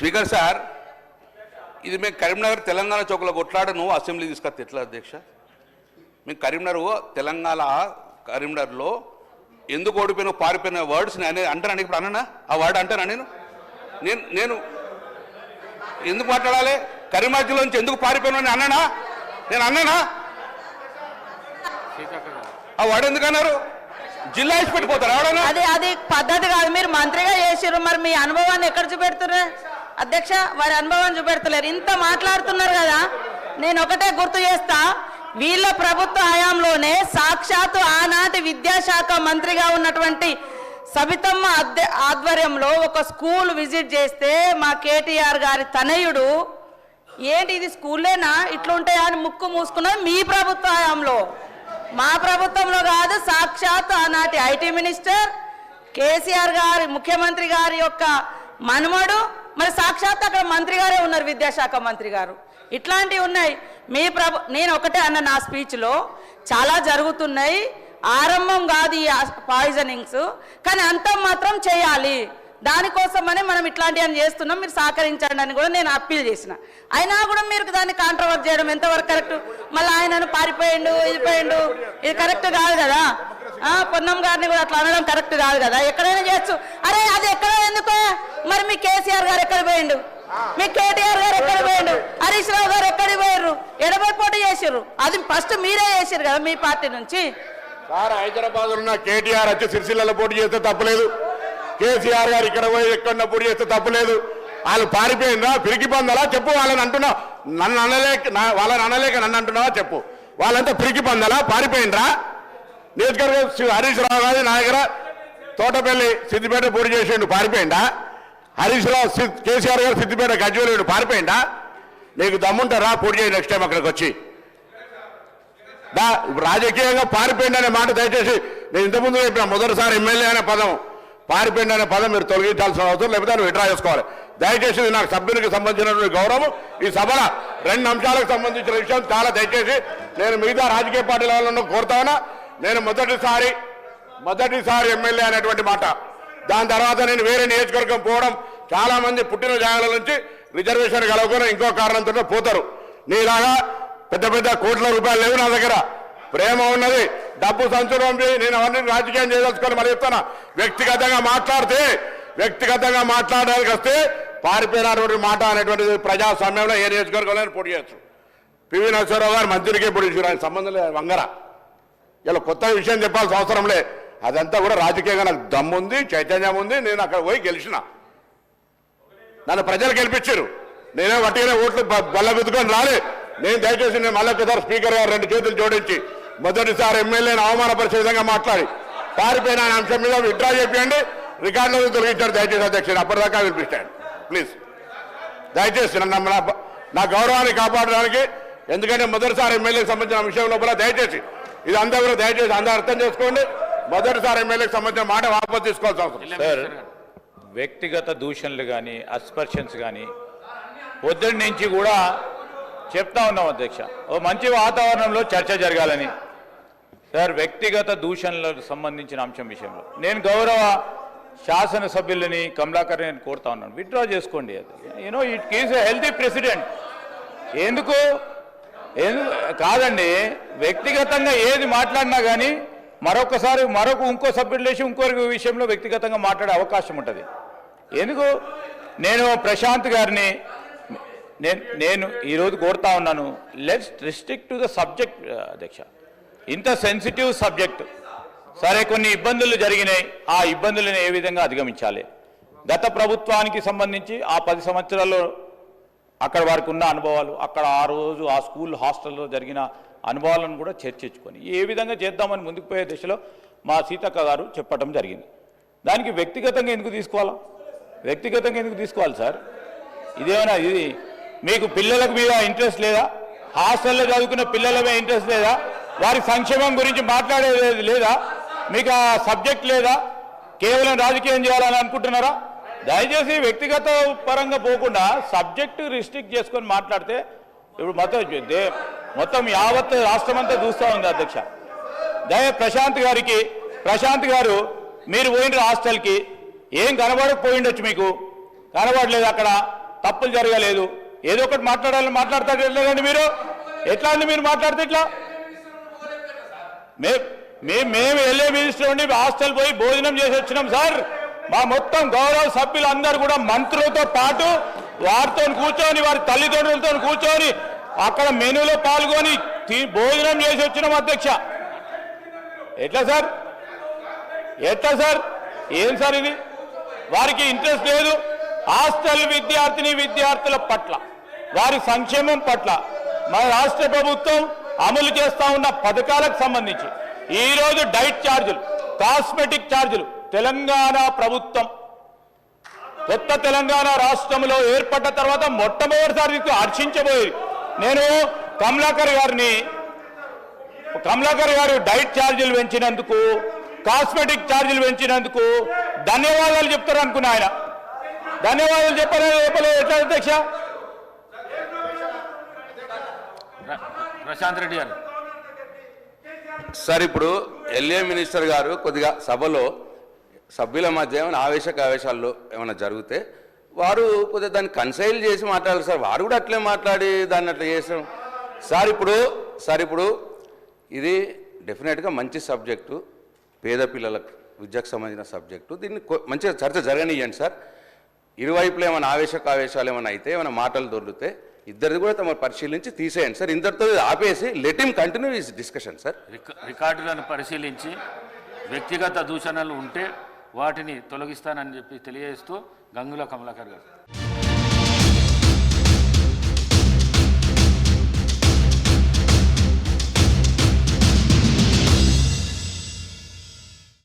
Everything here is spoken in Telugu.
స్పీకర్ సార్ ఇది మేము కరీంనగర్ తెలంగాణ చౌకలో కొట్లాడ నువ్వు అసెంబ్లీ తీసుకొస్తే ఎట్లా అధ్యక్ష? మేము కరీంనగర్ తెలంగాణ కరీంనగర్లో ఎందుకు ఓడిపోయిన పారిపోయిన వర్డ్స్ నేను అంటాను ఇప్పుడు అన్నానా? ఆ వర్డ్ అంటానా నేను? నేను నేను ఎందుకు మాట్లాడాలి? కరీంనగర్లోంచి ఎందుకు పారిపోయినా అన్నానా? నేను అన్నానా? ఆ వర్డ్ ఎందుకు అన్నారు? జిల్లా ఇచ్చి పెట్టిపోతారు అదే అది అది పద్ధతి కాదు మీరు మంత్రిగా చేసిర్రు మరి మీ అనుభవాన్ని ఎక్కడ చూపెడుతున్నారు అధ్యక్ష వారి అనుభవాన్ని చూపెడతలేరు. ఇంత మాట్లాడుతున్నారు కదా నేను ఒకటే గుర్తు చేస్తా. వీళ్ళ ప్రభుత్వ హయాంలోనే సాక్షాత్తు ఆనాటి విద్యాశాఖ మంత్రిగా ఉన్నటువంటి సబితమ్మ ఆధ్వర్యంలో ఒక స్కూల్ విజిట్ చేస్తే మా కేటీఆర్ గారి తనయుడు ఏంటి ఇది స్కూల్లేనా ఇట్లుంటాయా? అని ముక్కు మూసుకున్నది మీ ప్రభుత్వ హయాంలో. మా ప్రభుత్వంలో కాదు సాక్షాత్ ఆనాటి ఐటీ మినిస్టర్ కేసీఆర్ గారి ముఖ్యమంత్రి గారి యొక్క మనుమడు మరి సాక్షాత్ అక్కడ మంత్రి గారే ఉన్నారు విద్యాశాఖ మంత్రి గారు. ఇట్లాంటివి ఉన్నాయి. మీ ప్రభు నేను ఒకటే అన్న నా స్పీచ్లో చాలా జరుగుతున్నాయి. ఆరంభం కాదు ఈ పాయిజనింగ్స్ కానీ అంతం మాత్రం చేయాలి. దానికోసమని మనం ఇట్లాంటివన్నీ చేస్తున్నాం మీరు సహకరించండి అని కూడా నేను అప్పీల్ చేసిన. అయినా కూడా మీరు దాన్ని కాంట్రవర్ట్ చేయడం ఎంతవరకు కరెక్ట్ మళ్ళీ ఆయనను పారిపోయిండు ఇది పోయిండు ఇది కరెక్ట్ కాదు కదా. పొన్నం గారిని కూడా అట్లా అనడం కరెక్ట్ కాదు కదా? ఎక్కడైనా చేయొచ్చు. అరే అది ఎక్కడ ఎందుకు? మరి మీ కేసీఆర్ గారు ఎక్కడ పోయిండు? మీ కేటీఆర్ గారు ఎక్కడ పోయిండు? హరీష్ రావు గారు ఎక్కడికి పోయారు ఎడబై పోటీ చేసిర్రు. అది ఫస్ట్ మీరే చేసిర్రు కదా మీ పార్టీ నుంచి. సార్ హైదరాబాద్ ఉన్న కేటీఆర్ వచ్చి సిరిసిల్లలో పోటీ చేస్తే తప్పలేదు. కేసీఆర్ గారు ఇక్కడ పోయి ఎక్కడ పోటీ చేస్తే తప్పలేదు. వాళ్ళు పారిపోయిందా పిరికి పొందాలా చెప్పు వాళ్ళని అంటున్నావు నన్ను అనలేక నా- వాళ్ళని అనలేక నన్ను అంటున్నావా చెప్పు. వాళ్ళంతా పిరికి పొందాలా? పారిపోయిండ్రా? నియోజకవర్గం శ్రీ హరీష్ రావు గారి నా దగ్గర తోటపల్లి సిద్దిపేట పోటీ చేసిండు పారిపోయిందా? హరీష్ రావు కేసీఆర్ గారు సిద్దిపేట గజ్వేలు పారిపోయిందా? నీకు దమ్ముంటారా పోటీ చేయి నెక్స్ట్ టైం అక్కడికి వచ్చి. దా రాజకీయంగా పారిపోయింది అనే మాట దయచేసి నేను ఇంతకుముందు చెప్పిన మొదటిసారి ఎమ్మెల్యే అనే పదం పారిపోయింది అనే పదం మీరు తొలగించాల్సిన అవసరం లేకపోతే నువ్వు విడ్రా చేసుకోవాలి. దయచేసి నాకు సభ్యునికి సంబంధించినటువంటి గౌరవం. ఈ సభల రెండు అంశాలకు సంబంధించిన విషయం చాలా దయచేసి నేను మిగతా రాజకీయ పార్టీల వాళ్ళను కోరుతానా నేను మొదటిసారి మొదటిసారి ఎమ్మెల్యే అనేటువంటి మాట. దాని తర్వాత నేను వేరే నియోజకవర్గం పోవడం చాలా మంది పుట్టిన జాగాల నుంచి రిజర్వేషన్ కలవకుండా ఇంకో కారణంతో పోతారు. నీలాగా పెద్ద పెద్ద కోట్ల రూపాయలు లేవు నా దగ్గర. ప్రేమ ఉన్నది డబ్బు సంచులు నేను అవన్నీ రాజకీయం చేయదలుచుకొని మరి చెప్తాను వ్యక్తిగతంగా మాట్లాడితే వ్యక్తిగతంగా మాట్లాడడానికి వస్తే పారిపోయినటువంటి మాట అనేటువంటిది ప్రజాస్వామ్యంలో ఏ నియోజకవర్గంలో పోటీ చేయొచ్చు. పివి నరసింహరావు గారు మంత్రికే పొడి ఆయన సంబంధం లేదు వంగర. ఇలా కొత్త విషయం చెప్పాల్సిన అవసరం లే. అదంతా కూడా రాజకీయంగా నాకు దమ్ముంది చైతన్యం ఉంది నేను అక్కడ పోయి గెలిచిన. నన్ను ప్రజలు గెలిపించారు. నేనే వట్టిగానే ఓట్లు బల్ల గుద్దుకొని రాలే. నేను దయచేసి నేను మళ్ళీ స్పీకర్ గారు రెండు చేతులు జోడించి మొదటిసారి ఎమ్మెల్యేని అవమానపరిచే విధంగా మాట్లాడి పారిపోయిన అంశం మీద విడ్రా చెప్పండి రికార్డులో తొలగించారు. దయచేసి అధ్యక్షుడు అప్పటిదాకా వినిపిస్తాను ప్లీజ్. దయచేసి నన్ను నా- నా గౌరవాన్ని కాపాడడానికి ఎందుకంటే మొదటిసారి ఎమ్మెల్యేకి సంబంధించిన విషయం లోపల దయచేసి ఇది అందరూ కూడా దయచేసి అందరూ అర్థం చేసుకోండి. మొదటిసారి ఎమ్మెల్యేకి సంబంధించిన మాట వాపసు తీసుకోవాల్సిన అవసరం సార్ వ్యక్తిగత దూషణలు కానీ అస్పర్షన్స్ కానీ పొద్దున్న నుంచి కూడా చెప్తా ఉన్నాం అధ్యక్ష. ఓ మంచి వాతావరణంలో చర్చ జరగాలని. సార్ వ్యక్తిగత దూషణలకు సంబంధించిన అంశం విషయంలో. నేను గౌరవ శాసనసభ్యులని కమలాకర్ నేను కోరుతా ఉన్నాను. విత్డ్రా చేసుకోండి అది. You know it is a healthy president ఎందుకు? కాదండి వ్యక్తిగతంగా ఏది మాట్లాడినా కానీ మరొకసారి మరొక ఇంకో సభ్యుడు లేచి ఇంకొక విషయంలో వ్యక్తిగతంగా మాట్లాడే అవకాశం ఉంటుంది. ఎందుకు? నేను ప్రశాంత్ గారిని నేను నేను ఈరోజు కోరుతా ఉన్నాను. Let's restrict to the subject అధ్యక్ష. ఇంత సెన్సిటివ్ సబ్జెక్ట్ సరే కొన్ని ఇబ్బందులు జరిగినాయి. ఆ ఇబ్బందులను ఏ విధంగా అధిగమించాలి? గత ప్రభుత్వానికి సంబంధించి ఆ పది సంవత్సరాల్లో అక్కడ వారికి ఉన్న అనుభవాలు అక్కడ ఆ రోజు ఆ స్కూల్ హాస్టల్లో జరిగిన అనుభవాలను కూడా చర్చించుకొని ఏ విధంగా చేద్దామని ముందుకు పోయే దిశలో మా సీతక్క గారు చెప్పడం జరిగింది. దానికి వ్యక్తిగతంగా ఎందుకు తీసుకోవాలా? వ్యక్తిగతంగా ఎందుకు తీసుకోవాలి సార్? ఇదేమైనా ఇది మీకు పిల్లలకు మీద ఇంట్రెస్ట్ లేదా? హాస్టల్లో చదువుకున్న పిల్లల మీద ఇంట్రెస్ట్ లేదా? వారి సంక్షేమం గురించి మాట్లాడేది లేదా? మీకు ఆ సబ్జెక్ట్ లేదా? కేవలం రాజకీయం చేయాలని అనుకుంటున్నారా? దయచేసి వ్యక్తిగత పరంగా పోకుండా సబ్జెక్టు రిస్ట్రిక్ట్ చేసుకొని మాట్లాడితే ఇప్పుడు మొత్తం మొత్తం యావత్ రాష్ట్రం అంతా చూస్తూ ఉంది అధ్యక్ష. దయ ప్రశాంత్ గారికి ప్రశాంత్ గారు మీరు పోయిన హాస్టల్కి ఏం కనబడకపోయిండొచ్చు మీకు? కనబడలేదు అక్కడ తప్పులు జరగలేదు. ఏదో ఒకటి మాట్లాడాలని మాట్లాడతారు ఎట్లండి మీరు? ఎట్లా అండి మీరు మాట్లాడితే ఇట్లా? మే మే- మేము వెళ్ళే మినిస్టర్ ఉండి హాస్టల్ పోయి భోజనం చేసి వచ్చినాం సార్. మా మొత్తం గౌరవ సభ్యులందరూ కూడా మంత్రులతో పాటు వారితో కూర్చొని వారి తల్లిదండ్రులతో కూర్చొని అక్కడ మెనూలో పాల్గొని భోజనం చేసి వచ్చినాం అధ్యక్ష. ఎట్లా సార్? ఎట్లా సార్? ఏం సార్ ఇది? వారికి ఇంట్రెస్ట్ లేదు. హాస్టల్ విద్యార్థిని విద్యార్థుల పట్ల వారి సంక్షేమం పట్ల మన రాష్ట్ర ప్రభుత్వం అమలు చేస్తా ఉన్న పథకాలకు సంబంధించి ఈరోజు డైట్ ఛార్జీలు కాస్మెటిక్ ఛార్జీలు తెలంగాణ ప్రభుత్వం. కొత్త తెలంగాణ రాష్ట్రంలో ఏర్పడ్డ తర్వాత మొట్టమొదటిసారి హర్షించబోయేది నేను కమలాకర్ గారిని కమలాకర్ గారు డైట్ ఛార్జీలు పెంచినందుకు కాస్మెటిక్ ఛార్జీలు పెంచినందుకు ధన్యవాదాలు చెప్తారు అనుకున్నా ఆయన. ధన్యవాదాలు చెప్పారు చెప్పలేదు ఎట్లా అధ్యక్ష? ప్రశాంత్ రెడ్డి గారు. సార్ ఇప్పుడు ఎల్ఏ మినిస్టర్ గారు కొద్దిగా సభలో సభ్యుల మధ్య ఏమైనా ఆవేశక ఆవేశాల్లో ఏమైనా జరిగితే వారు కొద్దిగా దాన్ని కన్సైల్ చేసి మాట్లాడాలి. సార్ వారు కూడా అట్లే మాట్లాడి దాన్ని అట్లా చేసాం. సార్ ఇప్పుడు సార్ ఇప్పుడు ఇది డెఫినెట్గా మంచి సబ్జెక్టు పేద పిల్లలకు విద్యకు సంబంధించిన సబ్జెక్టు. దీన్ని మంచిగా చర్చ జరగనియండి సార్. ఇరువైపులు ఏమైనా ఆవేశక ఆవేశాలు ఏమైనా అయితే ఏమైనా మాటలు దొరికితే ఇద్దరిది కూడా తమ పరిశీలించి తీసేయండి సార్. ఇద్దరితో ఆపేసి let him continue is discussion sir. రిక- రికార్డులను పరిశీలించి వ్యక్తిగత దూషణలు ఉంటే వాటిని తొలగిస్తానని చెప్పి తెలియజేస్తూ గంగుల కమలాకర్ గారు.